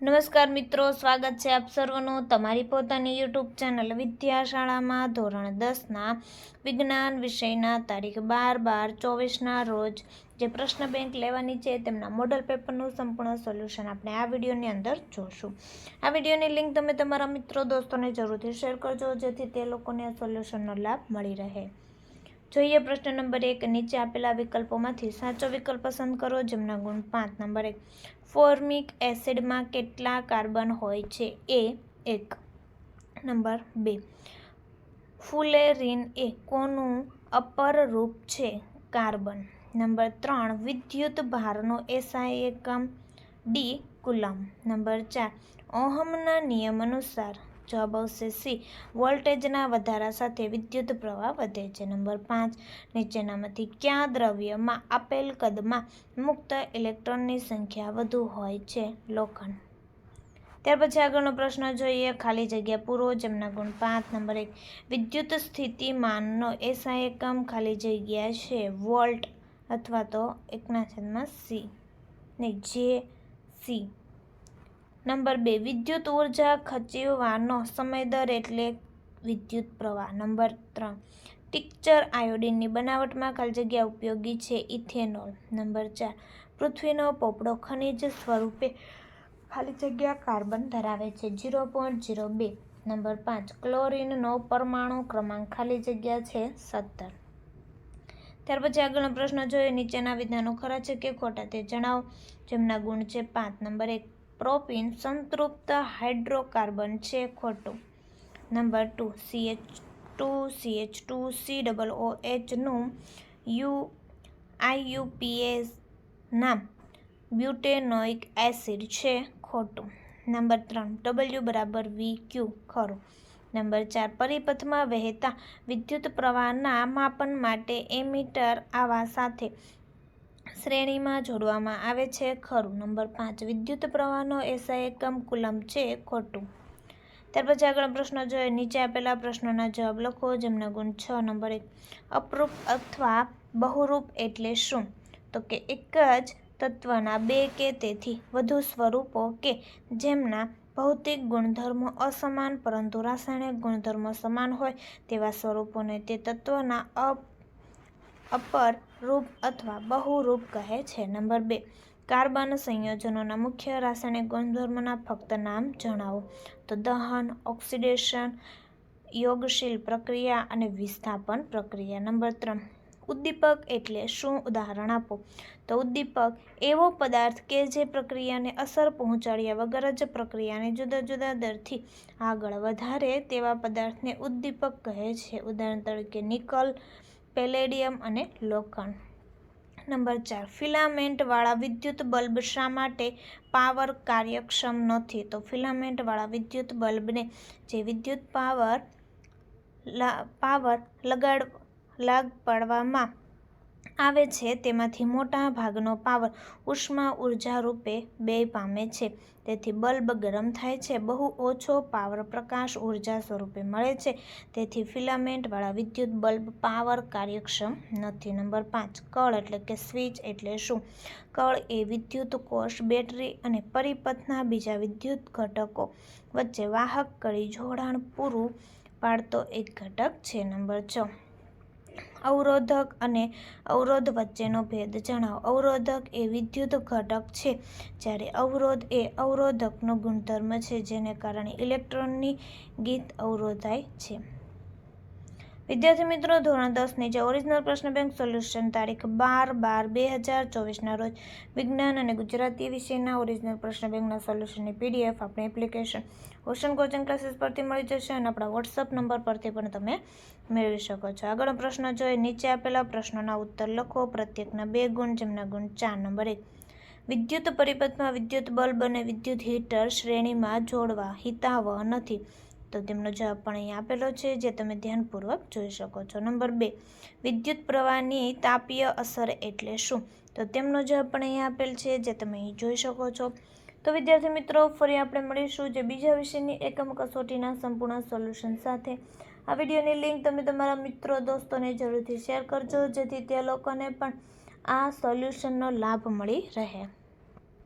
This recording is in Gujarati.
નમસ્કાર મિત્રો, સ્વાગત છે આપ સર્વનું તમારી પોતાની યુટ્યુબ ચેનલ વિદ્યાશાળામાં ધોરણ દસના વિજ્ઞાન વિષયના તારીખ બાર બાર ચોવીસના રોજ જે પ્રશ્ન બેંક લેવાની છે તેમના મોડલ પેપરનું સંપૂર્ણ સોલ્યુશન આપણે આ વિડીયોની અંદર જોશું. આ વિડીયોની લિંક તમે તમારા મિત્રો, દોસ્તોને જરૂરથી શેર કરજો, જેથી તે લોકોને સોલ્યુશનનો લાભ મળી રહે. જોઈએ પ્રશ્ન નંબર એક, નીચે આપેલા વિકલ્પોમાંથી સાચો વિકલ્પ પસંદ કરો જેમના ગુણ પાંચ. નંબર એક, ફોર્મિક એસિડમાં કેટલા કાર્બન હોય છે? એ એક. નંબર બે, ફુલેરિન એ કોનું અપર રૂપ છે? કાર્બન. નંબર ત્રણ, વિદ્યુત ભારનો એસઆઈ એકમ ડી કુલમ. નંબર ચાર, ઓહમના નિયમ અનુસાર જવાબ આવશે સી. વોલ્ટેજના વધારા સાથે વિદ્યુત પ્રવાહ વધે છે. નંબર પાંચ. નીચેનામાંથી કયા દ્રવ્યમાં આપેલ કદમાં મુક્ત ઇલેક્ટ્રોનની સંખ્યા વધુ હોય છે? લોખંડ. ત્યાર પછી આગળનો પ્રશ્ન જોઈએ. ખાલી જગ્યા પૂરો જેમના ગુણ પાંચ. નંબર એક. વિદ્યુત સ્થિતિમાનનો એસઆઈ એકમ ખાલી જગ્યા છે વોલ્ટ અથવા તો એકના છેદમાં સી. ને જે સી. નંબર બે, વિદ્યુત ઊર્જા ખચીવવાનો સમય દર એટલે વિદ્યુત પ્રવાહ. નંબર ત્રણ, ટિક્ચર આયોડિનની બનાવટમાં ખાલી જગ્યા ઉપયોગી છે ઇથેનોલ. નંબર ચાર, પૃથ્વીનો પોપડો ખનિજ સ્વરૂપે ખાલી જગ્યા કાર્બન ધરાવે છે ઝીરો પોઈન્ટ ઝીરો બે. નંબર પાંચ, ક્લોરીનનો પરમાણુ ક્રમાંક ખાલી જગ્યા છે સત્તર. ત્યાર પછી આગળનો પ્રશ્ન જોઈએ નીચેના વિધાનો ખરા છે કે ખોટા તે જણાવો. જેમના ગુણ છે પાંચ. નંબર એક પ્રોપીન સંતૃપ્ત હાઇડ્રોકાર્બન છે ખોટું. Number two CH two CH two C double O એચનું you IUPAC નામ બ્યુટેનોઇક એસિડ છે ખોટું. નંબર ત્રણ ડબલ્યુ બરાબર વી ક્યુ ખરું. નંબર ચાર, પરિપથમાં વહેતા વિદ્યુત પ્રવાહના માપન માટે એમીટર આવા સાથે શ્રેણીમાં જોડવામાં આવે છે ખરું. નંબર પાંચ, વિદ્યુત પ્રવાહનો એસઆઈ એકમ કુલમ છે ખોટું. ત્યાર પછી આગળ પ્રશ્નો જોઈએ. નીચે આપેલા પ્રશ્નોના જવાબ લખો જેમના ગુણ છ. નંબર એક, અપરૂપ અથવા બહુરૂપ એટલે શું? તો કે એક જ તત્વના બે કે તેથી વધુ સ્વરૂપો કે જેમના ભૌતિક ગુણધર્મો અસમાન પરંતુ રાસાયણિક ગુણધર્મો સમાન હોય તેવા સ્વરૂપોને તે તત્વના અપ અપર રૂપ અથવા બહુરૂપ કહે છે. નંબર બે, કાર્બન સંયોજનોના મુખ્ય રાસાયણિક ગુણધર્મના ફક્ત નામ જણાવો. તો દહન, ઓક્સિડેશન, યોગશીલ પ્રક્રિયા અને વિસ્થાપન પ્રક્રિયા. નંબર ત્રણ, ઉદ્દીપક એટલે શું? ઉદાહરણ આપો. તો ઉદ્દીપક એવો પદાર્થ કે જે પ્રક્રિયાને અસર પહોંચાડ્યા વગર જ પ્રક્રિયાને જુદા જુદા દરથી આગળ વધારે તેવા પદાર્થને ઉદ્દીપક કહે છે. ઉદાહરણ તરીકે નિકલ પેલેડિયમ અને લોખંડ. નંબર ચાર. ફિલામેન્ટવાળા વિદ્યુત બલ્બ શા માટે પાવર કાર્યક્ષમ નથી? તો ફિલામેન્ટવાળા વિદ્યુત બલ્બને જે વિદ્યુત પાવર પાવર લગાડ લાગ પાડવામાં આવે છે, તેમાંથી મોટા ભાગનો પાવર ઉષ્મા ઊર્જા રૂપે બે પામે છે. તેથી બલ્બ ગરમ થાય છે, બહુ ઓછો પાવર પ્રકાશ ઊર્જા સ્વરૂપે મળે છે. તેથી ફિલામેન્ટવાળા વિદ્યુત બલ્બ પાવર કાર્યક્ષમ નથી. નંબર પાંચ, કળ એટલે કે સ્વિચ એટલે શું? કળ એ વિદ્યુત કોષ, બેટરી અને પરિપથના બીજા વિદ્યુત ઘટકો વચ્ચે વાહક કડી જોડાણ પૂરું પાડતો એક ઘટક છે. નંબર છ અવરોધક અને અવરોધ વચ્ચેનો ભેદ જણાવો. અવરોધક એ વિદ્યુત ઘટક છે, જ્યારે અવરોધ એ અવરોધકનો ગુણધર્મ છે, જેને કારણે ઇલેક્ટ્રોનની ગીત અવરોધાય છે. વિદ્યાર્થી મિત્રો, ધોરણ દસની જે ઓરિજિનલ પ્રશ્ન બેંક સોલ્યુશન તારીખ બાર બાર બે હજાર ચોવીસના રોજ વિજ્ઞાન અને ગુજરાતી વિષયના ઓરિજિનલ પ્રશ્ન બેંકના સોલ્યુશનની પીડીએફ આપણી એપ્લિકેશન ઓશન કોચિંગ ક્લાસીસ પરથી મળી જશે અને આપણા વોટ્સઅપ નંબર પરથી પણ તમે મેળવી શકો છો. આગળનો પ્રશ્ન જોઈએ, નીચે આપેલા પ્રશ્નોના ઉત્તર લખો. પ્રત્યેકના બે ગુણ, જેમના ગુણ ચાર નંબર એક. વિદ્યુત પરિપથમાં વિદ્યુત બલ્બ અને વિદ્યુત હીટર શ્રેણીમાં જોડવા, હિતાવહ નથી. તો તેમનો જવાબ પણ અહીં આપેલો છે, જે તમે ધ્યાનપૂર્વક જોઈ શકો છો. નંબર બે, વિદ્યુત પ્રવાહની તાપીય અસર એટલે શું? તો તેમનો જવાબ પણ અહીં આપેલ છે, જે તમે અહીં જોઈ શકો છો. તો વિદ્યાર્થી મિત્રો, ફરી આપણે મળીશું જે બીજા વિષયની એકમ કસોટીના સંપૂર્ણ સોલ્યુશન સાથે. આ વિડીયોની લિંક તમે તમારા મિત્રો, દોસ્તોને જરૂરથી શેર કરજો, જેથી તે લોકોને પણ આ સોલ્યુશનનો લાભ મળી રહે.